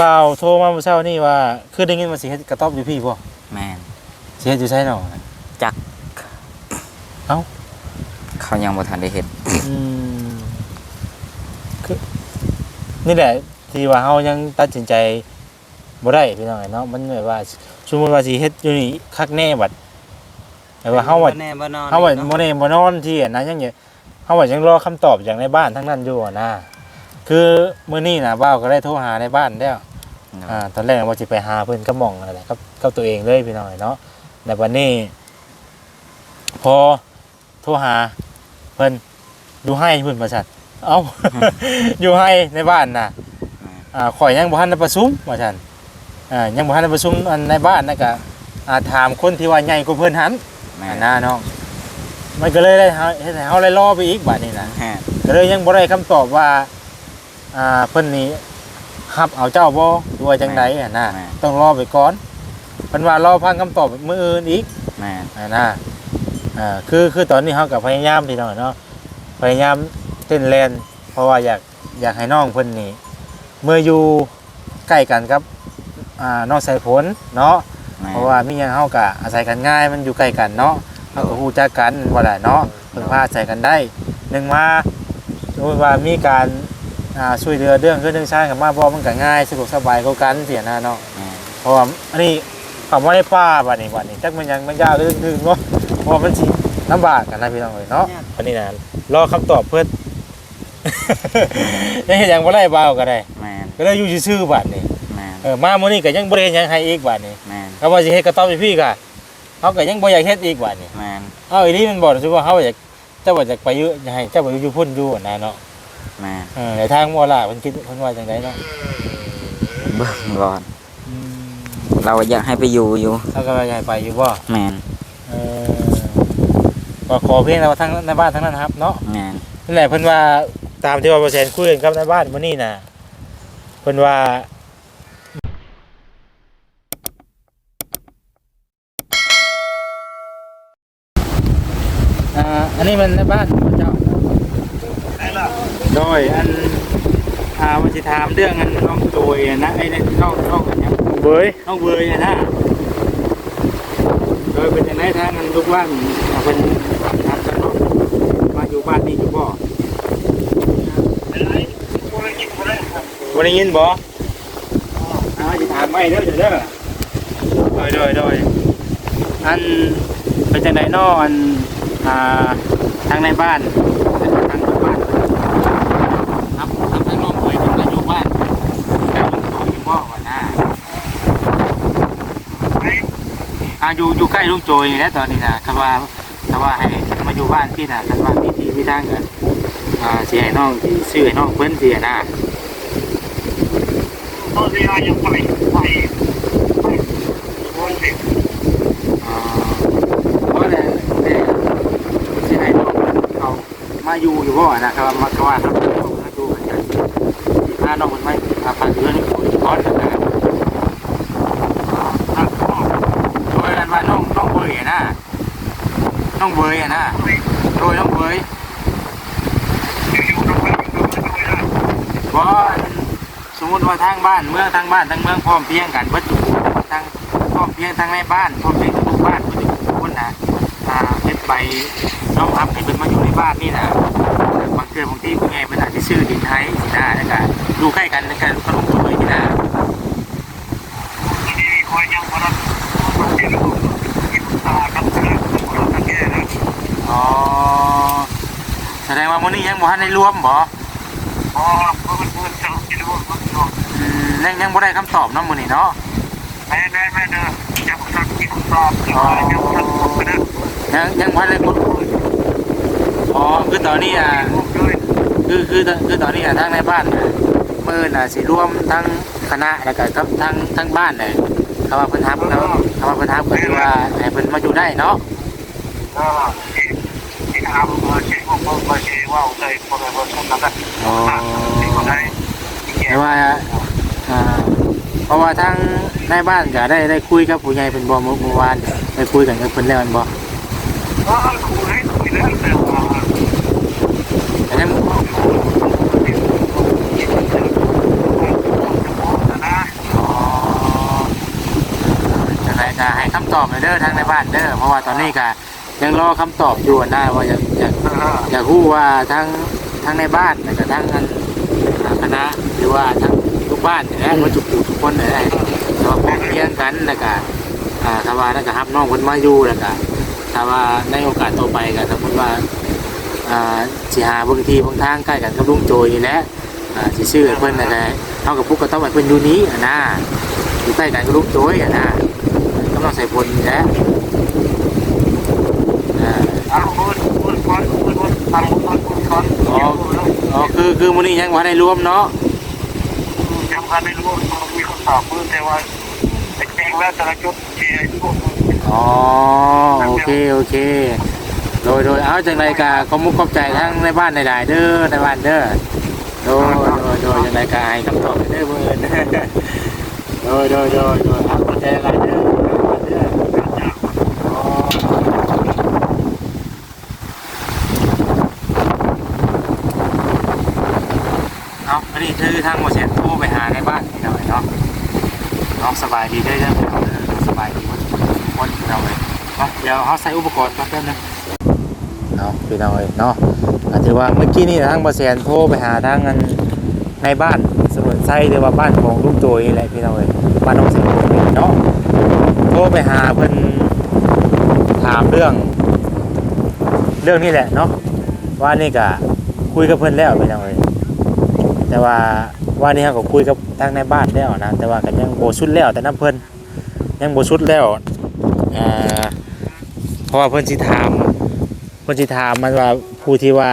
บ่าวโทรมาเมื่อเช้านี่ว่าคือได้ยินว่าสิเฮ็ดกระต๊อบอยู่พี่บ่แม่นสิเฮ็ดอยู่ไสเนาะจักเอ้าเขายังบ่ทันได้เฮ็ดอืมคือนี่แหละที่ว่าเฮายังตัดสินใจบ่ได้พี่น้องเนาะมันแบบว่าสมมุติว่าสิเฮ็ดอยู่นี่คักแน่บัดแต่ว่าเฮาว่าแน่บ่นอนเฮาว่านะบ่ได้บ่นอนที่อันนั้นยังไงเฮาว่ายังรอคำตอบจากในบ้านทั้งนั้นอยู่อะนะคือมื้อนี้น่ะบ่าวก็ได้โทรหาในบ้านแล้ว อ่าตอนแรกว่าจะไปหาเพื่อนก็มองอะไรครับกับตัวเองเลยพี่น้อยเนาะแต่วันนี้ พอโทรหาเพื่อนดูให้เพื่อนประชัดเอ้า อยู่ให้ในบ้านน่ะอ่าข่อยยังบ่ทันได้ประชุมว่าซั่นอ่ายังบ่ทันได้ประชุมอันในบ้านนะก็อ่าถามคนที่ว่าใหญ่กว่าเพิ่นหันแม่อ่านน้าน้องมันก็เลยได้เฮาเฮ็ดให้เฮาเลยรอไปอีกบัดนี้นะแม่นก็เลยยังบ่ได้คำตอบว่าอ่าเพิ่นนี่ ฮับเอาเจ้าบ่หรือว่าจังไดอะนะต้องรอไปก่อนเพิ่นว่ารอฟังคำตอบมื้ออื่นอีกแม่นอะนะอ่าคือคือตอนนี้เฮาก็พยายามพี่น้องเนาะพยายามเต้นแลนเพราะว่าอยากอยากให้น้องเพิ่นนี่เมื่ออยู่ใกล้กันครับอ่าน้องสายฝนเนาะ แม่นเพราะว่ามีหยังเฮาก็อาศัยกันง่ายมันอยู่ใกล้กันเนาะเฮาก็ฮู้จักกันบ่ได้เนาะเพิ่งพาอาศัยกันได้หนึ่งมาสมมุติว่ามีการ อ่าช่วยเหลือเรื่องเรื่องเรื่องชาติกันมาเพราะว่ามันก็ง่ายสะดวกสบายกว่ากันเสียหน้าเนาะแม่นเพราะว่าอันนี้คำว่าในป่าบัดนี้บัดนี้จักมันยังมันยาวเรื่องนึงเนาะเพราะว่ามันสิลำบากกันนะพี่น้องเอ้ยเนาะอันนี้นะรอคำตอบเพิ่น ยังเฮ็ดหยังบ่ได้บ่าวก็ได้ แม่นก็เลยอยู่ซื่อๆบัดนี้แม่นเออมามื้อนี้ก็ยังบ่ได้เฮ็ดหยังให้อีกบัดนี้แม่นก็ว่าสิเฮ็ดกระต๊อบให้พี่ก็เฮาก็ยังบ่อยากเฮ็ดอีกบัดนี้ แม่นเอาอีนี่มันบอกสิว่าเฮาอยากเจ้าว่าอยากไปอยู่อยากให้เจ้าไปอยู่พุ่นอยู่นะเนาะ แม่นเออในทางบ่ล่ะเพิ่นคิดเพิ่นว่าจังไดเนาะเบิ่งก่อน อืมเราอยากให้ไปอยู่อยู่เขาก็ว่าอยากให้ไปอยู่บ่แม่นเออก็ขอเพียงแต่ว่าทั้งในบ้านทั้งนั้นนะครับเนาะ แม่นนั่นแหละเพิ่นว่าตามที่ว่าเปอร์เซ็นต์คุยกันกับในบ้านมื้อนี้น่ะเพิ่นว่าอ่าอันนี้มันในบ้านของเจ้า โดยอันอ่าวันสิถามเรื่องอันน้องโจยอะนะไอ้นั่นน้องน้องอันเนี้ยเบยน้องเบยอะนะโดยเป็นอย่างไรทางนั้นลูกว่างเอาเป็นทางสนุกมาอยู่บ้านนี้อยู่บ่วันนี้ยินบ่เอาจะถามไม่เด้อเด้อโดยโดยโดยอันเป็นจังไดน้ออันอ่าทางในบ้านทางบ้านครับทางทางน้องเคยถึงมาอยู่บ้านแต่ลุงโตอยู่บ่ว่านะ อ่าอยู่อยู่ใกล้ลุงโจยนี่แหละตอนนี้นะคำว่าคำว่าให้มาอยู่บ้านพี่นะคำว่าพี่ที่พี่ทางกันอ่าเสียให้น้องที่ซื้อให้น้องเพิ่นเสียนะตอนนี้ยังไปไปไปวันเด็กอ่าเพราะแต่แต่เสียให้น้องเขามาอยู่อยู่บ่นะคำว่ามาคำว่าครับมาอยู่กันกันที่พาน้องมันไม่พาพาอยู่นี่อยู่ก่อนนะโดยกันว่าน้องน้องเบยอะนะ น้องเบยอะนะโดยน้องเบยอยู่ตรงนั้ยวันเพราสมมติว่าทางบ้านเมื่อทางบ้านทางเมืองพร้อมเพียงกันเบิดทุทางพร้อมเพียงทางในบ้านพร้อมเพียงทุกบ้านทุกคนนะอ่าเป็นใบน้องรับให้เป็นมาอยู่ในบ้านนี่นะบางเทื่อบางที่ผู้ใหญ่เป็นอาจจะซื้อดินไทยสินะแล้วก็ดูใกล้กันแล้วกันขนมตัวเลยนี่นะ ที่คอยยังพนักมันเป็นลูกที่ตากับตาของเราแก่นะ อ๋อ แสดงว่ามื้อนี้ยังบ่ทันได้รวมบ่อ๋อเพื่อนเพื่อนจะจะรู้ว่าน้องอืมยังยังบ่ได้คำตอบเนาะมื้อนี้เนาะแม่แม่แม่เด้อจะมาทักที่คุณตอบยังทักผมนะยังยังบ่ทันได้อ๋อคือตอนนี้อะผมด้วยคือคือคือตอนนี้อะทางในบ้านน่ะมือน่ะสิรวมทั้งคณะแล้วก็กับทั้งทั้งบ้านเลยคำว่าเพิ่นทับเขาคำว่าเพิ่นทับก็คือว่าให้เพิ่นมาอยู่ได้เนาะ นะครับเออเช็คว่าเออเช็คว่าเคยคนอะไรคนนั้นนะโอ้คไหนแต่ว่าอ่เพราะว่าทั้งในบ้านก็ได้ได้คุยกับผู้ใหญ่เป็นบอมเมื่อวานได้คุยกันกับเพิ่นแล้วมันบ่ก็คุยให้คุยแล้วแต่ว่าแต่นั้จะให้คำตอบเลยเด้อทั้งในบ้านเด้อเพราะว่าตอนนี้ก็ ยังรอคำตอบอยู่นะว่าอยากอยากเอออยากรู้ว่าทั้งทั้งในบ้านแล้วก็ทั้งอันอ่าคณะหรือว่าทั้งทุกบ้านเนี่ยนะว่าจุกๆทุกคนเนี่ยนะแต่ว่าพร้อมเพรียงกันแล้วก็อ่าถ้าว่าแล้วก็รับน้องคนมาอยู่แล้วก็ถ้าว่าในโอกาสต่อไปก็สมมติว่าอ่าสิหาบางทีบางทางใกล้กันกับลุงโจยนี่แหละอ่าสิชื่อให้เพิ่นอะไรเท่ากับพวกก็ต้องให้เพิ่นอยู่นี้อะนะอยู่ใกล้กันกับลุงโจยอะนะก็ต้องใส่พลนี่แหละ อาเอาพูดพูดก่อนพูดก่อนทำพูดก่อนพูดก่อนอ๋อ อ๋อคือคือมื้อนี้ยังบ่ได้รวมเนาะยังพันไม่รู้ว่ามีคนตอบมือแต่ว่าแจ้งแล้วแต่ละจุดที่พวกอ๋อโอเคโอเค โดยโดยเอาจังไรกาขอมุกขอบใจทั้งในบ้านในหลายเด้อในบ้านเด้อโดยโดยโดยจังไรกาให้คำตอบเด้อเพื่อนโดยโดยโดยโดยเอาใจหลายเด้อเด้ออ๋อเอาอันนี้คือทางหมดเสร็จโทรไปหาในบ้านนี่หน่อยเนาะน้องสบายดีได้อจ้ะสบายดีวันวันเราเลยเนาะเดี๋ยวเขาใส่อุปกรณ์มาแป๊บนึงเนาะพี่น้อยเนาะอาจจะว่าเมื่อกี้นี่ทางบาแซนโทรไปหาทางอันในบ้านสมุนไส้หรือว่าบ้านของลูกโจยนี่แหละพี่น้อยบ้านน้องเสียงเนาะโทรไปหาเพิ่นถามเรื่อง เรื่องนี้แหละเนาะว่านี่ก็คุยกับเพิ่นแล้วพี่น้อย แต่ว่าว่านี่เขาก็คุยกับทางในบ้านแล้วนะแต่ว่าก็ยังโบสุดแล้วแต่น้ำเพิ่นยังโบสุดแล้วอ่าเพราะว่าเพิ่นสิถามเพิ่นสิถามมันว่าผู้ที่ว่า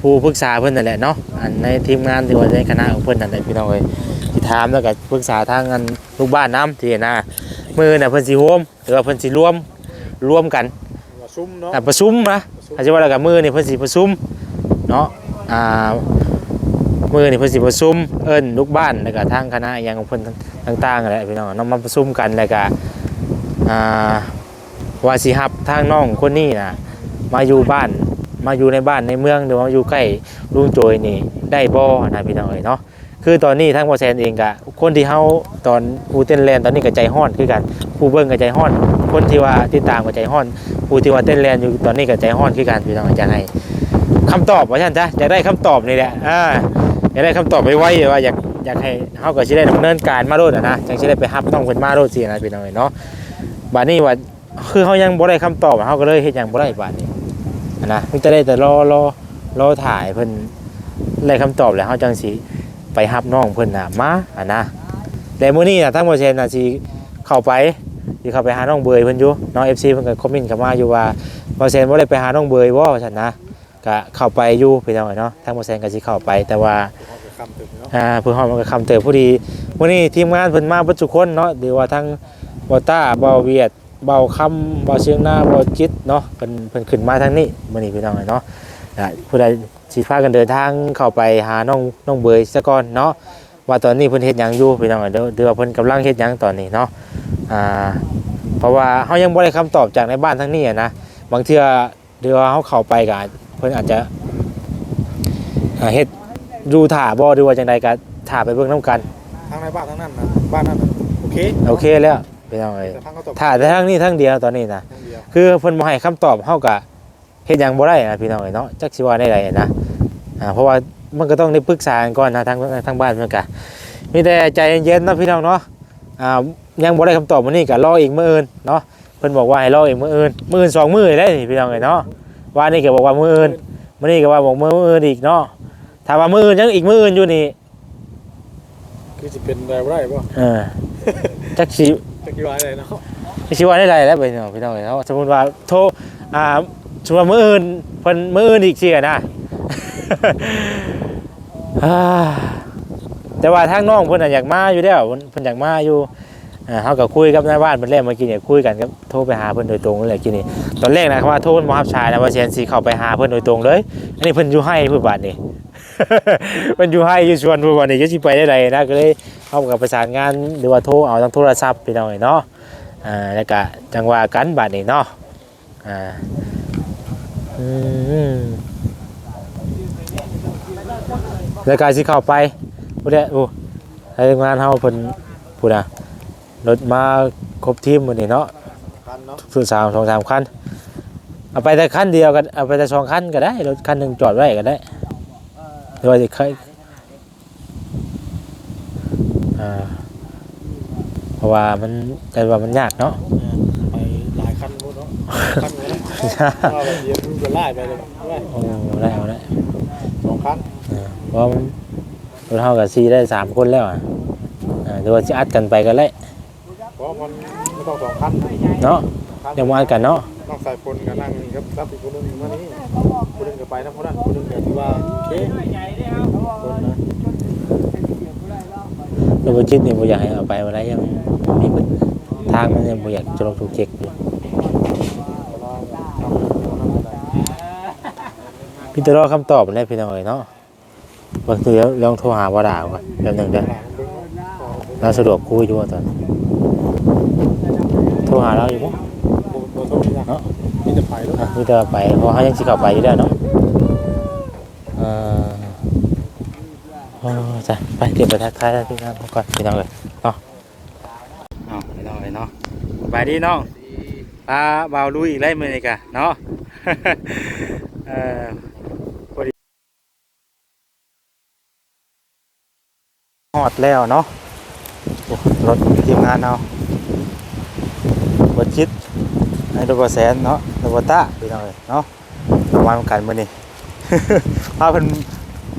ผู้ปรึกษาเพิ่นนั่นแหละเนาะอันในทีมงานที่ว่าในคณะของเพิ่นนั่นแหละพี่น้องเอ้ยสิถามแล้วก็ปรึกษาทางอันลูกบ้านน้ำที่นะมือน่ะเพิ่นสิโฮมหรือว่าเพิ่นสิรวมรวมกันซุ้มเนาะอ่าประชุมนะอาจจะว่าแล้วก็มือนี่เพิ่นสิประชุมเนาะอ่า มือนี่เพิ่นสิประชุมเอิ้นลูกบ้านแล้วก็ทางคณะอหยังของเพิ่นต่างๆแหละพี่น้องเนาะมาประชุมกันแล้วก็อ่าว่าสิฮับทางน้องคนนี้นะมาอยู่บ้านมาอยู่ในบ้านในเมืองหรือว่าอยู่ใกล้ลุงโจยนี่ได้บ่นะพี่น้องเอ๋ยเนาะคือตอนนี้ทางบอแซนเองกะคนที่เฮาตอนผู้เต้นแลนตอนนี้ก็ใจฮ้อนคือกันผู้เบิ่งก็ใจฮ้อน คนที่ว่าติดตามก็ใจฮ้อนผู้ที่ว่าเต้นแลนอยู่ตอนนี้ก็ใจฮ้อนคือกันพี่น้องอยากให้คำตอบว่าซั่นจ้ะอยากได้คำตอบนี่แหละอ่า อยากได้คำตอบไวๆว่าอยากอยากให้เฮาก็สิได้ดำเนินการมาโลดอะนะจังสิได้ไปฮับน้องเพิ่นมาโลดสินะพี่น้องเอ๋ยเนาะบัดนี้ว่าคือเขายังบ่ได้คำตอบเขาก็เลยเฮ็ดหยังบ่ได้บาดนี้นะมันจะได้แต่รอรอรอถ่ายเพิ่นได้คำตอบแล้วเขาจังสิไปรับน้องเพิ่นน่ะมาอะนะแต่มื้อนี้น่ะทั้งบ่เซนน่ะสิเข้าไปสิเข้าไปหาน้องเบยเพิ่นอยู่น้อง FC เพิ่นก็คอมเมนต์เข้ามาอยู่ว่าบ่เซนบ่ได้ไปหาน้องเบยบ่ว่าซั่นนะ ก็เข้าไปอยู่พี่น้องเนาะทั้งบ่เซนก็สิเข้าไปแต่ว่าคำถึงเนาะอ่าเพื่อฮอดมันก็คำเตอผู้ดีวันนี้ทีมงานเพิ่นมาเบิดทุกคนเนาะหรือว่าทั้งบอต้าบอเวียดเบาคำเบาเชียงหน้าเบาจิตเนาะเพิ่นเพิ่นขึ้นมาทางนี้มื้อนี้พี่น้องเนาะอ่าผู้ใดสิพากันเดินทางเข้าไปหาน้องน้องเบยซะก่อนเนาะว่าตอนนี้เพิ่นเฮ็ดหยังอยู่พี่น้องเด้อหรือว่าเพิ่นกำลังเฮ็ดหยังตอนนี้เนาะอ่าเพราะว่าเฮายังบ่ได้คำตอบจากในบ้านทั้งนี้อะนะบางเทื่อหรือว่าเฮาเข้าไปก็อาจเพิ่นอาจจะอ่าเฮ็ดดูถ่าบ่ดูว่าจังใดก็ถ่าไปเบิ่งน้ำกันทางในบ้านทั้งนั้นนะบ้านนั้นน่ะโอเคโอเคแล้วไปเอาเลยแต่ทางเขาตอบถ่าแต่ทางนี้ทางเดียวตอนนี้นะทางเดียวคือเพิ่นบ่ให้คำตอบเฮาก็เฮ็ดหยังบ่ได้นะพี่น้องเอ้ยเนาะจักสิว่าได้ใดนะอ่าเพราะว่ามันก็ต้องได้ปรึกษากันก่อนนะทางทางบ้านเพิ่นก็มีแต่ใจเย็นๆเนาะพี่น้องเนาะอ่ายังบ่ได้คำตอบมื้อนี้ก็รออีกมื้ออื่นเนาะเพิ่นบอกว่าให้รออีกมื้ออื่นมื้ออื่นสองมื้อได้นี่พี่น้องเอ้ยเนาะ ว่านี่ก็บอกว่ามื้ออื่นมื้อนี้ก็ว่าบอกมื้ออื่นอีกเนาะถ้าว่ามื้ออื่นยังอีกมื้ออื่นอยู่นี่คือจะเป็นอะไรบ่ได้ป่ะเออจักสิจะกี่วันอะไรเนาะไม่ชิว่าได้ไรแล้วไปเนาะพี่น้องเนาะสมมติว่าโทรอ่าสมมติว่ามื้ออื่นเพิ่นมื้ออื่นอีกเสียนะอ่าแต่ว่าทางน้องเพิ่นน่ะอยากมาอยู่แล้วเพิ่นเพิ่นอยากมาอยู่อ่า เฮาก็คุยกับนายบ้านเพิ่นแล้วเมื่อกี้เนี่ยคุยกันกับโทรไปหาเพิ่อนโดยตรงเลยกินนี่ตอนแรกนะว่าโทรเพิ่นบ่รับสายนะว่าเซียนสิเข้าไปหาเพิ่อนโดยตรงเลยอันนี้เพิ่อนอยู่ให้เพิ่อนบาดนี่เพิ่นอยู่ให้อยู่ชวนเพิ่อนบาดนี่จะสิไปได้ไดนะก็เลยเฮากับประสานงานหรือว่าโทรเอาทางโทรศัพท์พี่น้องเนาะอ่าแล้วก็จังหวะกันบาดนี้เนาะอ่าอืมแล้วก็สิเข้าไปผู้ใดโอ้ให้งานเฮาเพิ่นผู้น่ะ รถมาครบทีมมื้อนี้เนาะคันเนาะคือสามสองสามคันเอาไปแต่คันเดียวกันเอาไปแต่สองคันก็ได้รถคันหนึ่งจอดไว้ก็ได้หรือว่าจะเคยอ่าเพราะว่ามันแต่ว่ามันยากเนาะไปหลายคันหมดเนาะคันเลยนะเอาแบบเดียวมันก็ไล่ไปเลยไล่โอ้ได้เอาได้สองคันเออเพราะมันรถเท่ากับซีได้สามคนแล้วอะอ่าหรือว่าจะอัดกันไปก็ได้เพ ราะมันไม่ต้องสองคันเนาะคันเดี๋ยวมาอัดกันเนาะต้องใส่คนกันนั่งนี่ครับรับอีกคนหนึงมานี่คนหนึงก็ไปนะเพราะนั้นคนหนึงก็ถือว่าโอเคคนนะรถบัจิตนี่บ่อยากให้เอาไปมาได้ยังมีปัญทางมันยังบ่อยากจะลงถูกเจ็กอยู่เวลาทำคนนั้นอะไรพี่ตะรอคำตอบแล้วพี่น้องเอ๋ยเนาะบางทีลองโทรหาว่าด่าก่อนแป๊บหนึงเด้อหลังเบิ่งเนาะเอาเบิ่งเราสะดวกคุยอยู่ว่าตอนโท รหาเราอยู่บ่บ่บ่ต้องมีนะเนาะมีแต่ไปแล้วมีแต่ไปเพราะเขายังสิเข้าไปอยู่แล้วเนาะเออโอ้จ้ะไปเก็บไปทักทายพี่น้องก่อนพี่น้องเอ๋ยเนาะเอาพี่น้องเอ๋ยเนาะสบายดีน้องปลาเบาลุยอีกไล่มือนี่กะเนาะเออพอดีฮอดแล้วเนาะรถทีมงานเอา บดจิตในรถบแสนเนาะรถบต้าพี่น้องเอ๋ยเนาะประมาณกันมื้อนี้พาเพิ่น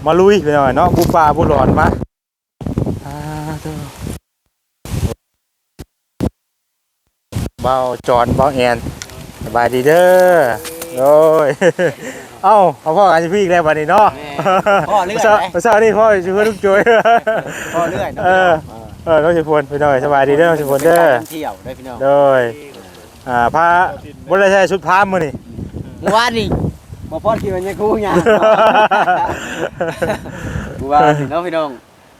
มาลุยพี่น้องเอ๋ยเนาะบุป่าบุหลอนมาอ่าเด้อเบาจอนเบาแอนสบายดีเด้อโอ้ยเอ้าเอาพ่อกันพี่อีกแล้ววันนี้เนาะพ่อเลื่อยเช้าไหมเช้านี่พ่อช่วยลูกจุ้ยพ่อเลื่อยเออเออน้องชิพลไปหน่อยสบายดีเด้อน้องชิพลเด้อเที่ยวได้พี่น้องโดย อ่าพาบ่ได้ใช้ชุดพรามมื้อนี่เมื่อวานนี่มาพ่อที่มันยังกู้งานกูว่าถึงน้องพี่น้อง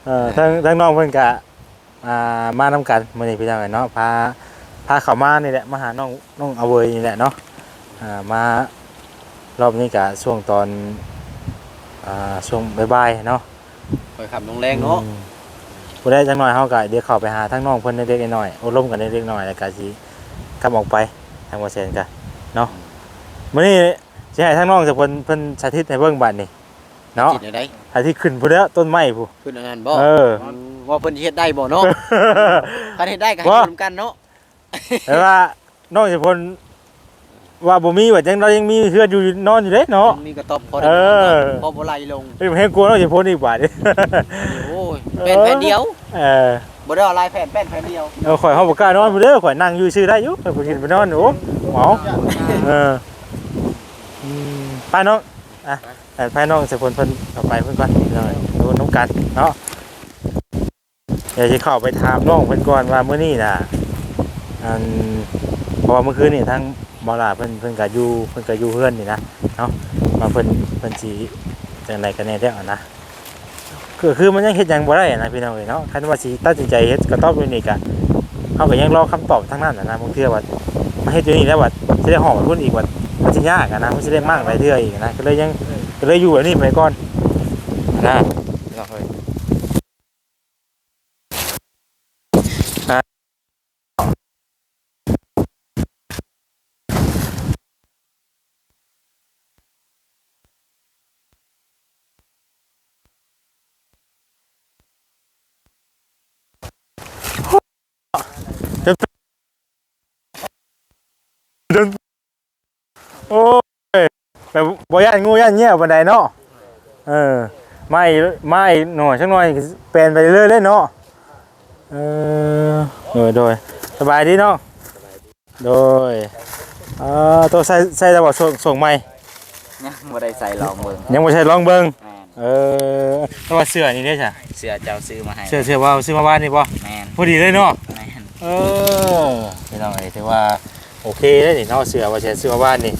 เออทั้งทั้งน้องเพิ่นก็อ่ามานํกันมื้อนี้พี่น้องเนาะพาพาเขามานี่แหละมาหาน้องน้องเอาเวยนี่แหละเนาะอ่ามารอบนี้ก็ช่วงตอนอ่าช่วงบ่ายๆเนาะคอยขับลงแรงเนาะอืมผู้ได้จังหน่อยเฮาก็เดี๋ยวเข้าไปหาทั้งน้องเพิ่นเล็กๆน้อยๆอบรมกันเล็กๆน้อยๆแล้วก็สิ กลับออกไปทางบ่แซนกันเนาะมื้อนี้สิให้ทั้งน้องสักเพิ่นเพิ่นสาธิตให้เบิ่งบัดนี้เนาะจิตได้สาธิตขึ้นพุ่นแล้วต้นไม้ผู้ขึ้นอันนั้นบ่เออว่าเพิ่นเฮ็ดได้บ่เนาะคันเฮ็ดได้ก็ให้ว่าร่วมกันเนาะแต่ว่าน้องสิเพิ่นว่าบ่มีว่าจังเรายังมีเฮือนอยู่นอนอยู่เด้เนาะมีกระตอบพอเออพอบ่ไหลลงเฮ้ยให้กลัวน้องสิเพิ่นอีกบาดนี้โอ้ยแผ่นแผ่นเดียวเออ บ่ได้เอาลายแผ่นแผ่นแผ่นเดียวเอาข่อยเฮาบ่กล้านอนพุ่นเด้อข่อยนั่งอยู่ซื่อได้อยู่ข่อยบ่กินไปนอนโอ้เหมาเอออืมไปน้องอะแต่ไปน้องสิเพิ่นเพิ่นเอาไปเพิ่นก่อนหน่อยดูน้องกันเนาะเดี๋ยวสิเข้าไปถามน้องเพิ่นก่อนว่ามื้อนี้น่ะอันเพราะว่าเมื่อคืนนี่ทั้งบ่ล่ะเพิ่นเพิ่นก็อยู่เพิ่นก็อยู่เฮือนนี่นะเนาะมาเพิ่นเพิ่นสิจังไดกันแน่เด้อนะ คือคือมันยังเฮ็ดหยังบ่ได้นะพี่น้องเอ้ยเนาะคันว่าสิตัดสินใจเฮ็ดก็ตอบอยู่นี่ก็เฮาก็ยังรอคำตอบทางนั้นน่ะนะบางเทื่อว่ามาเฮ็ดอยู่นี่แล้วว่าสิได้หอมพุ่นอีกว่ามันสิยากอะนะมันสิได้มากหลายเทื่ออีกนะก็เลยยังก็เลยอยู่แบบนี้ไปก่อนนะพี่น้องเอ้ยอะโอ้ยแบบบ่ย่านงูย่านเงี้ยบันไดเนาะเออไม่ไม่หน่อยสักหน่อยเป็นไปเรื่อยเลยเนาะเออโดยโดยสบายดีเนาะโดยเอ่อตัวใส่ใส่จะบอกส่งส่งไม่ยังบ่ได้ใส่ลองเบิ่งยังไม่ใช่ลองเบิ้งแม่นเออตัวาเสื้อนี่ได้จ้ะเสื้อเจ้าซื้อมาให้เสื้อเสื้อว่าซื้อมาบ้านนี่ป่ะแม่นพอดีเลยเนาะ แม่นเออพี่น้องไอ้ถือว่าโอเคได้นี่เนาะเสื้อว่าใช้ซื้อมาบ้านนี่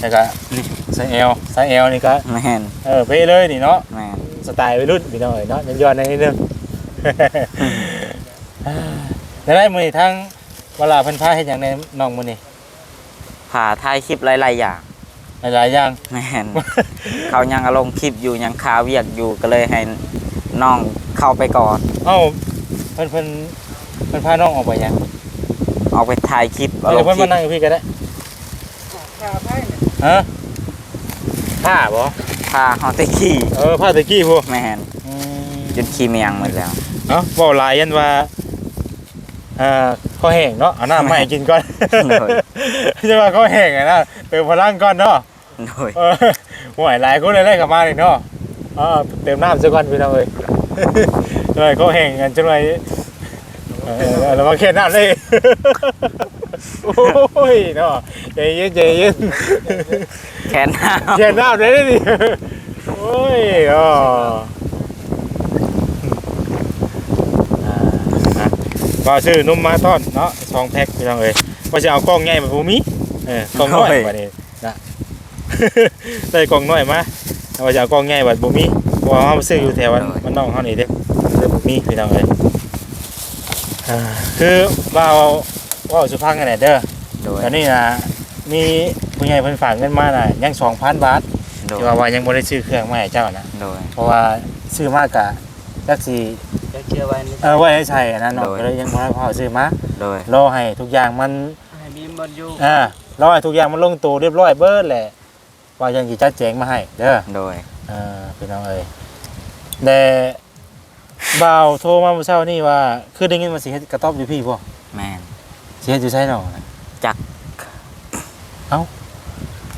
แล้วก็นี่ใส่เอลใส่เอลนี่ก็แม่นเออไปเลยนี่เนาะแม่นสไตล์วัยรุ่นพี่น้องเอ้ยเนาะย้อนๆในนิดนึงได้ได้มื้อนี้ทั้งเวลาเพิ่นพาเฮ็ดหยังในน้องมื้อนี้ผ่าถ่ายคลิปหลายๆอย่างหลายๆอย่างแม่นเขายังอารมณ์คลิปอยู่ยังคาเวียกอยู่ก็เลยให้น้องเข้าไปก่อนเอ้าเพิ่นเพิ่นเพิ่นพาน้องออกไปหยังอออกไปถ่ายคลิปเอาเอาลเดี๋ยงวเพิ่นคลิมาปนั่งกับพี่ก็ได้ ฮะผ้าบ่พาเฮาไปขี่เออผ้าตะกี้พวกแม่นจนขี้เมียงหมดแล้ว เอ้าเว้าหลายยันว่าอ่าข้อแห้งเนาะเอาน้ำมาให้กินก่อนโดย จะว่าข้อแห้งอะนะเติมพลังก่อนเนาะโดยเออห่วยหลายคนเลยไล่กลับมาเลยเนาะเออเติมน้ำซะก่อนพี่น้องเอ้ยเลยข้อแห้งกันจังเลยเออแล้วมาเค็นน้ำเลย โอ้ยเนาะใจเย็นใจเย็นแค่น้ำเค็นน้ำเลยดิโอ้ยอ๋ออ่านะก็ชื่อนมมาทอดเนาะสองแพ็คพี่น้องเอ้ยว่าจะเอากล้องใหญ่มาภูมิเออกล้องน้อยกว่านี้นะได้กล้องน้อยมาว่าจะเอากล้องใหญ่บัดบ่มีเพราะว่าเฮาซื้ออยู่แถววันมันน้องเฮานี่เด้เลยบ่มีพี่น้องเอ้ยอ่าคือว่าเอา ว่าเอาสุพังกันแหละเด้อโดยตอนนี้นะมีผู้ใหญ่เพิ่นฝากเงินมาน่ะยัง2,000บาทโดยที่ว่าว่ายังบ่ได้ซื้อเครื่องมาให้เจ้านะโดย เพราะว่าซื้อมากะจักสิจะเชื่อไว้นี่เออไว้ให้ใช้อันนั้นเนาะโดย ก็เลยยังบ่ได้พอซื้อมาโดย รอให้ทุกอย่างมัน ให้มีมันอยู่อ่ารอให้ทุกอย่างมันลงตัวเรียบร้อยเบิดแหละว่ายังสิจัดแจงมาให้เด้อ โดยเออพี่น้องเอ้ยแต่บ่าวโทรมาเมื่อเช้านี่ว่า คือได้ยินว่าสิเฮ็ดกระต๊อบอยู่พี่บ่แม่นสิ เฮ็ดอยู่ไสเนาะ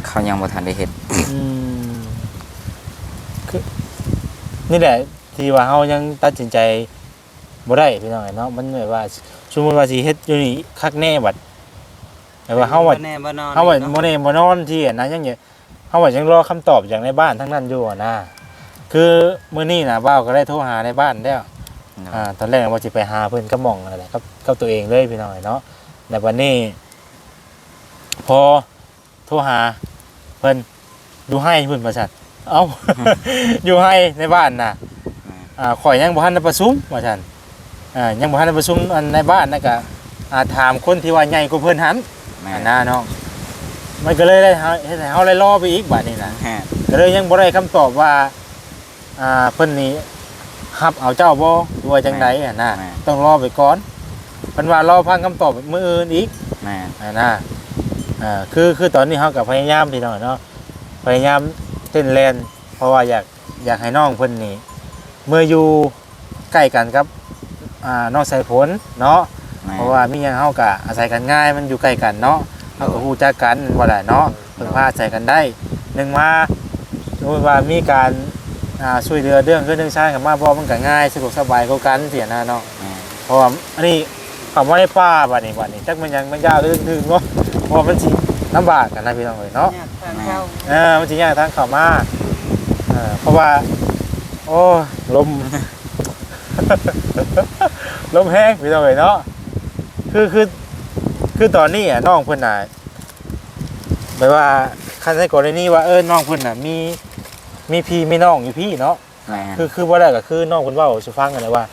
เขายังบ่ทันได้เฮ็ดอืมคือนี่แหละที่ว่าเฮายังตัดสินใจบ่ได้พี่น้องเอ้ยเนาะมันแบบว่าสมมุติว่าสิเฮ็ดอยู่นี่คักแน่บัดแต่ว่าเฮาว่าแน่บ่นอนเฮาว่าบ่ได้บ่นอนที่อันนั้นยังเนี่ยเฮาว่ายังรอคำตอบจากในบ้านทั้งนั้นอยู่อะนะคือมื้อนี้น่ะบ่าวก็ได้โทรหาในบ้านแล้วอ่าตอนแรกว่าจะไปหาเพื่อนก็มองอะไรกับกับตัวเองเลยพี่น้อยเนาะ แต่วันนี้ พอโทรหาเพื่อนดูให้เพื่อนประชัดเอ้า อยู่ให้ในบ้านน่ะอ่าข่อยยังบ่ทันได้ประชุมว่าซั่นอ่ายังบ่ทันได้ประชุมอันในบ้านนะก็อ่าถามคนที่ว่าใหญ่กว่าเพิ่นหันแม่อ่านหน้าน้องมันก็เลยได้เฮาเฮ็ดให้เฮาเลยรอไปอีกบัดนี้นะแม่นก็เลยยังบ่ได้คำตอบว่าอ่าเพิ่นนี่รับเอาเจ้าบ่หรือว่าจังไดอะนะต้องรอไปก่อน เพิ่นว่ารอฟังคำตอบมื้ออื่นอีกแม่นอ่านะอ่าคือคือตอนนี้เฮาก็พยายามพี่น้องเนาะพยายามเต้นแลนเพราะว่าอยากอยากให้น้องเพิ่นนี่เมื่ออยู่ใกล้กันกับอ่าน้องสายฝนเนาะ แม่น เพราะว่ามีหยังเฮาก็อาศัยกันง่ายมันอยู่ใกล้กันเนาะเฮาก็ฮู้จักกันบ่ได้เนาะเพิ่นพาอาศัยกันได้หนึ่งมาสมมุติว่ามีการอ่าช่วยเหลือเรื่องเรื่องชาติกันมาบ่มันก็ง่ายสะดวกสบายกว่ากันเสียนะเนาะแม่นเพราะว่าอันนี้ คำว่าในป่าบัดนี้บัดนี้จักมันยังมันยาวถึงๆเนาะเพราะว่ามันสิลำบากกันนะพี่น้องเอ้ยเนาะทางเข้าเออมันสิยากทางเข้ามาเออเพราะว่า โอ้ยลม ลมแห้งพี่น้องเอ้ยเนาะคือคือคือตอนนี้อะน้องเพิ่นน่ะแบบว่าคันในกรณีว่าเออน้องเพิ่นน่ะมีมีพี่มีน้องอยู่พี่เนาะแม่นคือคือว่าได้ก็คือน้องเพิ่นเว้าสิฟังกันเลยว่า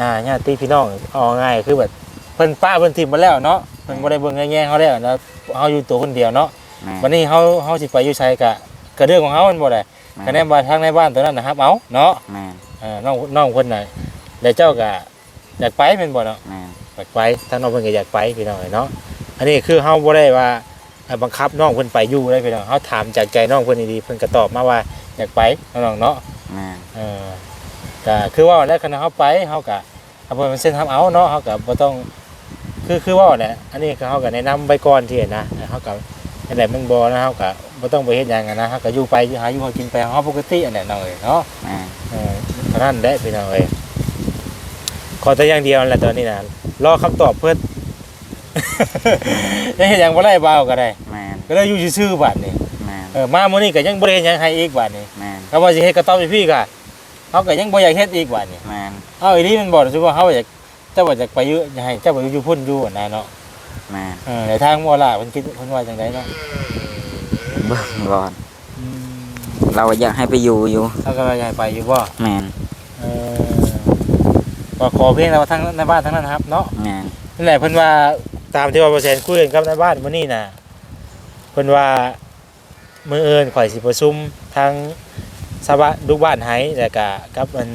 อ่าญาติพี่น้องเอาง่ายๆคือแบบเพิ่นป้าเพิ่นทิมมาแล้วเนาะเพิ่นบ่ได้เบิ่งแย่งๆเฮาแล้วนะเฮาอยู่ตัวคนเดียวเนาะแม่นวันนี้เฮาเฮาสิไปอยู่ไสก็ก็เรื่องของเฮามันบ่ได้คะแนนว่าทางในบ้านตัวนั้นนะครับ เอาเนาะแม่นอ่าน้องน้องเพิ่นน่ะแล้วเจ้าก็อยากไปแม่นบ่เนาะแม่นอยากไปทางน้องเพิ่นก็อยากไปพี่น้องเนาะอันนี้คือเฮาบ่ได้ว่าอ่าบังคับน้องเพิ่นไปอยู่ได้พี่น้องเฮาถามจากใจน้องเพิ่นดีๆเพิ่นก็ตอบมาว่าอยากไปน้องๆเนาะแม่นเออ ก็คือว่าแล้วคณะเขาไปเขากะเอาไปเป็นเส้นทำเอาเนาะเขากะบ่ต้องคือคือว่าเนี่ยอันนี้คือเขากะแนะนำไปก่อนที่นะเขากะอันไหนมันบ่นะเขากะบ่ต้องไปเฮ็ดหยังกันนะเขากะอยู่ไปหาอยู่หากินไปเขาปกติอันนั้นเนาะเอ้ยเนาะแม่นเออเท่านั้นแหละพี่น้องเอ้ยขอแต่อย่างเดียวนั่นแหละตอนนี้นะรอคำตอบเพิ่นยังเฮ็ดหยังบ่ได้บ่าวก็ได้แม่นก็เลยอยู่ซื่อๆบัดนี้แม่นเออมามื้อนี้ก็ยังบ่ได้เฮ็ดหยังให้อีกบัดนี้แม่นก็ว่าสิเฮ็ดกระต๊อบให้พี่ก็ เขาก็ยังบ่อยากเฮ็ดอีกบัดนี้แม่นเอาอีนี่มันบอกสิว่าเขาอยากเจ้าว่าอยากไปอยุ่อยากให้เจ้าไปอยู่พุ่นอยู่นะเนาะแม่นเออในทางมอล่ามันคิดเพิ่นว่าจังไดเนาะเบิ่งก่อนเราอยากให้ไปอยู่อยู่เขาก็ว่าอยากให้ไปอยู่บ่แม่นเออก็ขอเพียงแต่ว่าทั้งในบ้านทั้งนั้นครับเนาะ แม่นนั่นแหละเพิ่นว่าตามที่ว่าเปอร์เซ็นต์คุยกันกับในบ้านมื้อนี้น่ะเพิ่นว่ามื้ออื่นข่อยสิประชุมทาง สภาลูกบ้านไห้แล้วก็กับมัน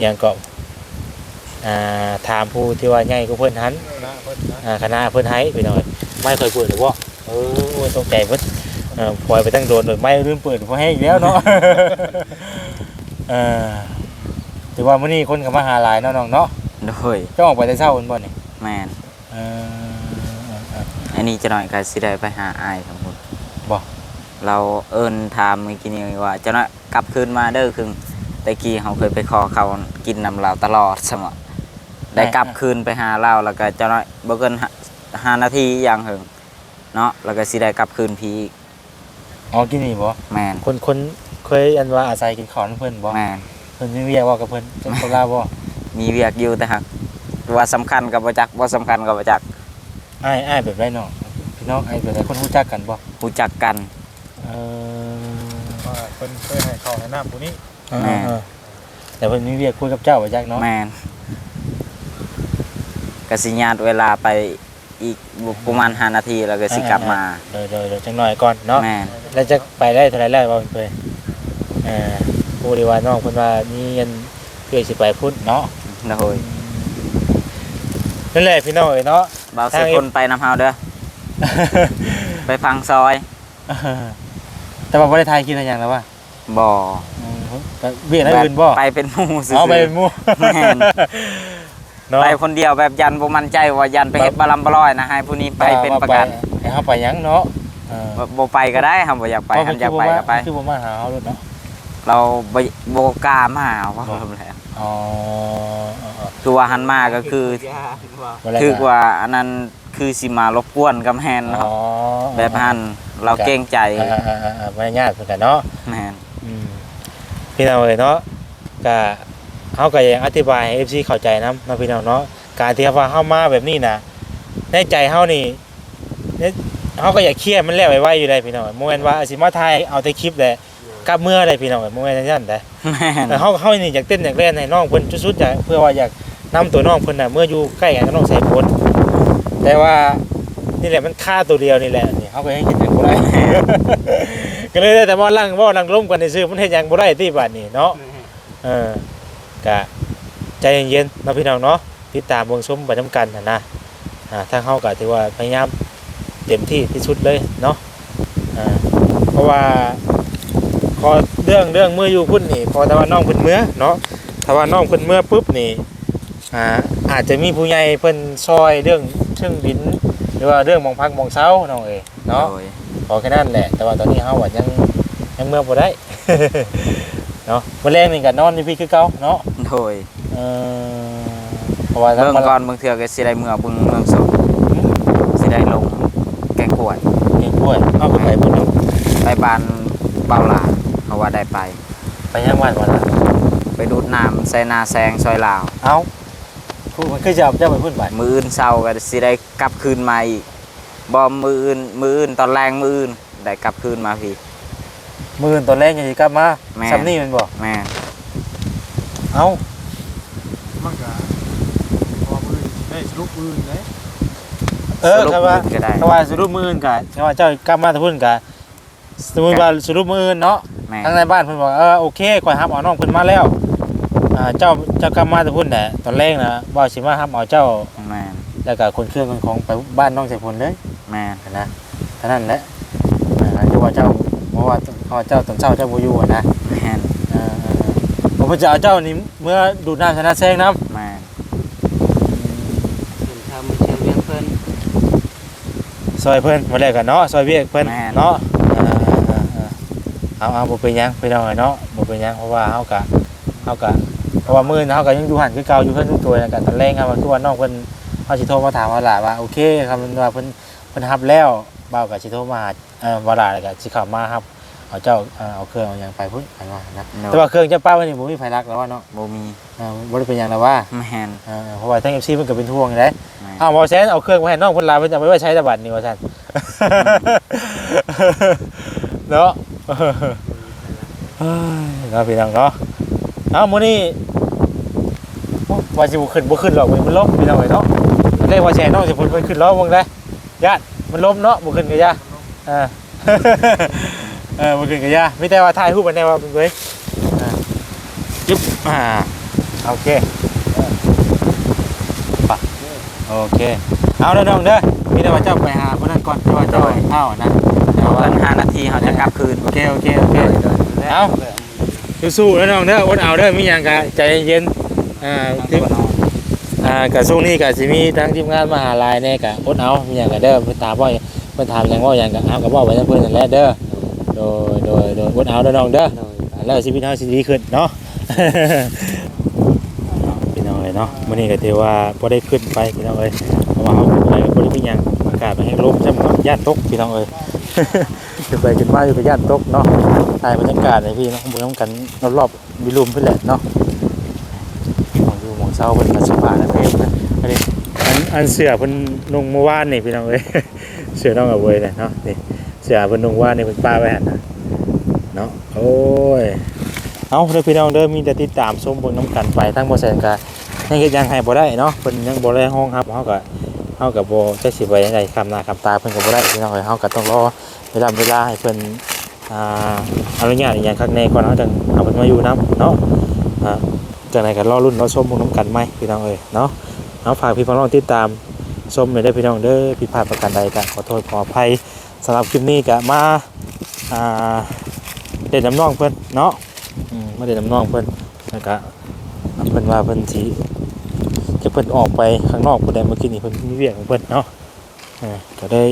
หยังก็อ่าถามผู้ที่ว่าใหญ่กว่าเพิ่นหันนะเพิ่นอ่าคณะเพิ่นให้พี่น้องไม่เคยเปิดหรือบ่เออตกใจเพิ่นเออปล่อยไปตั้งโดนโดยไม่ลืมเปิดพอให้อีกแล้วเนาะเออถือว่ามื้อนี้คนก็มาหาหลายเนาะน้องเนาะโดยเจ้าออกไปแต่เช้าเพิ่นบ่นี่แม่นเออเออเอออันนี้จะหน่อยก็สิได้ไปหาอายทั้งหมดบ่ เราเอิ้นถามเมื่อกี้นี้ว่าจะหน่อยกลับคืนมาเด้อคือแต่กี้เขาเคยไปขอเขากินนำเราตลอดสมอได้กลับคืนไปหาเราแล้วก็จะหน่อยบ่เกินห้าห้านาทีอย่างหึงเนาะแล้วก็สิได้กลับคืนพีอีกอ๋อกินนี่บ่แม่นคนคนเคยอันว่าอาศัยกินข้าวนำเพิ่นบ่แม่นเพิ่นมีเวียกว่ากับเพิ่นเป็นคนลาวบ่มีเวียกอยู่แต่หักว่าสำคัญกับบ่จักบ่สำคัญกับบ่จักอ้ายอ้ายแบบไรน้องพี่น้องอ้ายแบบไรคนรู้จักกันบ่รู้จักกัน เออว่าเพิ่นเคยให้ข้าวให้น้ำผู้นี้แม่เออแต่เพิ่นมีเวียกคุยกับเจ้าบ่จักเนาะแม่นก็สิญาตเวลาไปอีกประมาณ5นาทีแล้วก็สิกลับมาเดี๋ยวเดี๋ยวเดี๋ยวจังหน่อยก่อนเนาะ แม่นแล้วจะไปได้เท่าไหร่แล้วบ่เพิ่นเออผู้ดีว่าน้องเพิ่นว่ามีเงินเพื่อสิไปพุ่นเนาะโดยนั่นแหละพี่น้องเอ้ยเนาะเบาทาสิงคนไปนำเฮาเด้อ ไปฟังซอย แต่ว่าบ่ได้ทายกินอะไรอย่างแล้วว่าบ่เวียกอะไรอื่นบ่ไปเป็นหมู่ซื่ออ๋อๆไปเป็นหมู่แม่นเนาะไปคนเดียวแบบยันบ่มั่นใจว่ายันไปเฮ็ดบาลัมบลอยนะให้ผู้นี้ไปเป็นประกันให้เฮาไปหยังเนาะเออบ่บ่ไปก็ได้ครับบ่อยากไปเพระหันอยากไปก็ไปคือบ่มาหาเฮาเลยเนาะเราบ่บ่กล้ามาว่าเพิ่นแหละอ๋อเออเออคือว่าหันมาก็คือบ่ได้ถือว่าอันนั้น คือสิมารบกวนกับแฮนอ๋อแบบหันเราเกรงใจอ่าอ่าอ่าอ่าไม่ยากเหมือนกันเนาะแม่นอืมพี่น้องเอ้ยเนาะก็เฮาก็ยังอธิบายให้ FC เข้าใจนำเนาะพี่น้องเนาะการที่ว่าเฮามาแบบนี้นะในใจเฮานี่เนี่ยเฮาก็อยากเคลียร์มันแล้วไว้ๆอยู่ได้พี่น้องบ่แม่นว่าสิมาถ่ายเอาแต่คลิปแหละกลับเมื่อได้พี่น้องบ่แม่นจังซั่นแต่แม่นแต่เฮาเฮานี่อยากเต้นอยากเล่นให้น้องเพิ่นสุดๆอยากเพื่อว่าอยากนำตัวน้องเพิ่นน่ะเมื่ออยู่ใกล้กันกับน้องสายฝน แต่ว่านี่แหละมันค่าตัวเดียวนี่แหละนี่เฮาก็ยังเฮ็ดหยังบ่ได้ ก็เลยได้แต่ว่าลังเว่าลังล้มกันในซื้อมันเฮ็ดหยังบ่ได้ที่บัดนี้เนาะเออกะใจเย็นๆเนาะพี่น้องเนาะติดตามเบิ่งชมไปนํกันน่ะนะอ่าทางเฮาก็ถือว่าพยายามเต็มที่ที่สุดเลยเนาะอ่าเพราะว่าพอเรื่องเรื่องเมื่ออยู่พุ่นนี่พอแต่ว่าน้องเพิ่นเมื่อเนาะถ้าว่าน้องเพิ่นเมื่อปุ๊บนี่อ่าอาจจะมีผู้ใหญ่เพิ่นซอยเรื่อง เครื่องบิน หรือว่าเรื่องหมองพักหมองเช้าน้องเอ้ยเนาะโดยพอแค่นั้นแหละ แต่ว่าตอนนี้เฮาว่ายังยังเมื่อบ่ได้ เนาะมื้อแรงนี่ก็นอนอยู่พี่คือเก่าเนาะโดยเออเพราะว่าทั้งเบิ่งมาก่อนเบิ่งเทื่อก็สิได้เมื่อเบิ่งเมืองสดสิได้ลงแกงกวดเองป่วยเอาไปไปพุ่นเนาะไปบ้านเบาหลาเพราะว่าได้ไป ไปยังบ้านบ่ล่ะไปดูดน้ำใส่นาแซงซอยลาว เอ้า พูดมันคือจะเอาเจ้าไปพุ่นบัดมืออื่นเศร้าก็สิได้กลับคืนมาอีกบอมมืออื่นมืออื่นตอนแรงมืออื่นได้กลับคืนมาพี่ มื้ออื่นตอนแรกยังสิกลับมาแม่ ซ้ำนี่แมันบ่แม่นเอ้ามันก็พอมือได้สรุปมือได้เออสรุปครับว่ามื้อก็ได้ถ้าว่าสรุปมื้ออื่นก็ถ้าว่าเจ้ากลับมาแต่พุ่นก็สมมุติว่าสรุปมื้ออื่นเนาะแม่นทางในบ้านเพิ่นบอกเออโอเคข่อยรับเอาน้องเพิ่นมาแล้ว อ่าเจ้าเจ้ากลับมาแต่พุ่นแหละตอนแรกนะว่าสิมารับเอาเจ้าแม่นแล้วก็คนเครื่องคนของไปบ้านน้องใจพลเลยแม่นนะเท่านั้นแหละอ่าที่ว่าเจ้าเพราะว่าเพราะว่าเจ้าตอนเช้าเจ้าบ่อยู่อะนะแม่นอ่าๆผมจะเอาเจ้านี่เมื่อดูดน้ำชนะแซงน้แม่นทำเชียงเวียงเพิ่นำซอยเพิ่นมาแล้วกันเนาะซอยเวียกเพิ่นเนาะอ่าๆๆเอาเอาบ่เป็นหยังไปหน่อยเนาะบ่เป็นหยังเพราะว่าเฮากะเฮากะ เพราะว่ามื้อนะเฮาก็ยังอยู่หันคือเก่าอยู่เพิ่นทุกตัวแล้วกันตอนแรกครับว่าคือว่าน้องเพิ่นเฮาสิโทรมาถามว่าล่ะว่าโอเคครับมันว่าเพิ่นเพิ่นรับแล้วเบ่าวก็สิโทรมาหาเอ่อว่าล่ะแล้วก็สิเข้ามาครับเอาเจ้าเอาเครื่องเอาหยังไปพุ่นไปว่านะแต่ว่าเครื่องเจ้าป้าวันนี้ผมมีไฟรักแล้วว่าเนาะบ่มีอ่าบ่ได้เป็นอย่างแล้วว่าแม่นอ่าเพราะว่าทั้ง FC มันก็เป็นทวงอยู่ได้แม่นอ้าวบ่แซนเอาเครื่องมาให้น้องเพิ่นลาเพิ่นจะไปไว้ใช้ตะบัดนี่ว่าซั่นเนาะเฮ้ยนาะพี่น้องเนาะเอ้ามื้อนี้ ว่าสิบ่ขึ้นบ่ขึ้นหรอกมื้อนี้มันล้มพี่น้องเอ้ยเนาะเรียกว่าแชร์น้องสิเพิ่นเพิ่นขึ้นล้อวงได้ญาติมันล้มเนาะบ่ขึ้นก็ย่าอ่าเออบ่ขึ้นก็ย่ามีแต่ว่าถ่ายรูปไว้แน่ว่าเป็นเว้ยอ่าจึ๊บอ่าโอเคไปโอเค เอาเด้อน้องเด้อมีแต่ว่าเจ้าไปหาคนนั้นก่อนที่ว่าเจ้าเข้านะเดี๋ยวเอาวันห้านาทีเขาจะกลับคืนโอเคโอเคโอเคเอาสู้ๆแล้วน้องเด้ออดเอาเด้อมีหยังกะใจเย็น อ่าที่อ่ากะสู้นี่กะสิมีทั้งทีมงานมหาลัยเนี่ยกะอดเอามีหยังกะเด้อเพิ่นถามว่าเพิ่นถามหยังว่าหยังกะเอากะบอกไว้เพิ่นนั่นแหละเด้อโดยโดยโดยอดเอาเด้อน้องเด้อแล้วชีวิตเฮาสิดีขึ้นเนาะพี่น้องเลยเนาะมื้อนี้ก็ถือว่าบ่ได้ขึ้นไปพี่น้องเอ้ยเพราะว่าเฮาขึ้นไปก็บ่ได้มีหยังอากาศมันให้ลมจำกับญาติตกพี่น้องเอ้ยขึ้นไปขึ้นมาอยู่กับญาติตกเนาะถ่ายบรรยากาศให้พี่น้องบ่ต้องกันรอบๆวิลุมเพิ่นแหละเนาะ มองอยู่มองเช้าเพิ่นก็สบายแล้วเพิ่นนะอันนี้อันอันเสือเพิ่นนุ่งเมื่อวานนี่พี่น้องเอ้ยเสือน้องเอาไว้เลยเนาะนี่เสือเพิ่นนุ่งว่านนี่เพิ่นป้าไว้หันนะเนาะโอ้ยเอาเด้อพี่น้องเด้อมีแต่ติดตามชมบิ่งน้ำกันไปทั้งบ่แซนก็ยังเฮ็ดยังให้บ่ได้เนาะเพิ่นยังบ่ได้ห้องครับเฮาก็เฮาก็บ่จักสิไปจังไดคำหน้าคำตาเพิ่นก็บ่ได้พี่น้องเอ้ยเฮาก็ต้องรอเวลาเวลาให้เพิ่นอ่าอนุญาตอีหยังข้างในก่อนเฮาจังเอาเพิ่นมาอยู่นำเนาะอ่า จังไดก็รอรุ่นรอชมเบิ่งน้ำกันใหมพี่น้องเอ้ยเนาะเอาฝากพี่น้องติดตามชมหน่อยเด้พี่น้องเด้อผิดพลาดประการใดก็ขอโทษขออภัยสำหรับคลิปนี้ก็มาอ่าเด่นน้ำน้องเพิ่อนเนาะมไม่ได้นำน้องเพิ่อนแล้วก็เพิ่นว่าเพิ่นสิจะเพิ่นออกไปข้างนอกเพิ่อนได้เมื่อกี้นี่เพิ่อนมีเวียกของเพิ่อนเนาะอ่าก็ได้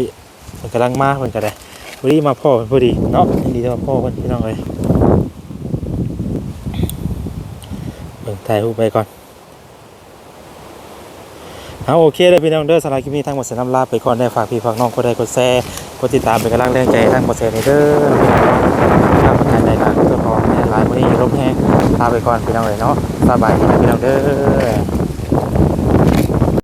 เพิ่นกำลังมาเพิ่อนก็ได้พอดีมาพ่อเพิ่นพอดีเนาะดีที่มาพ่อเพิ่อนพี่น้องเอ้ยเบิ่ง ถ่ายรูปไปก่อนเอาโอเคเลยพี่น้องเด้อสำหรับคลิปนี้ทั้งหมดเสยน้ำลาไปก่อนได้ฝากพี่ฝากน้องกดไลค์กดแชร์กดติดตามเป็นกำลังแรงใจทั้งหมดเสยในเด้อพี่น้องเนาะถ้าประการใดก็ตัวพอแม่หลายวันนี้ลมแห้งลาไปก่อนพี่น้องเลยเนาะสบายดีนะพี่น้องเด้อ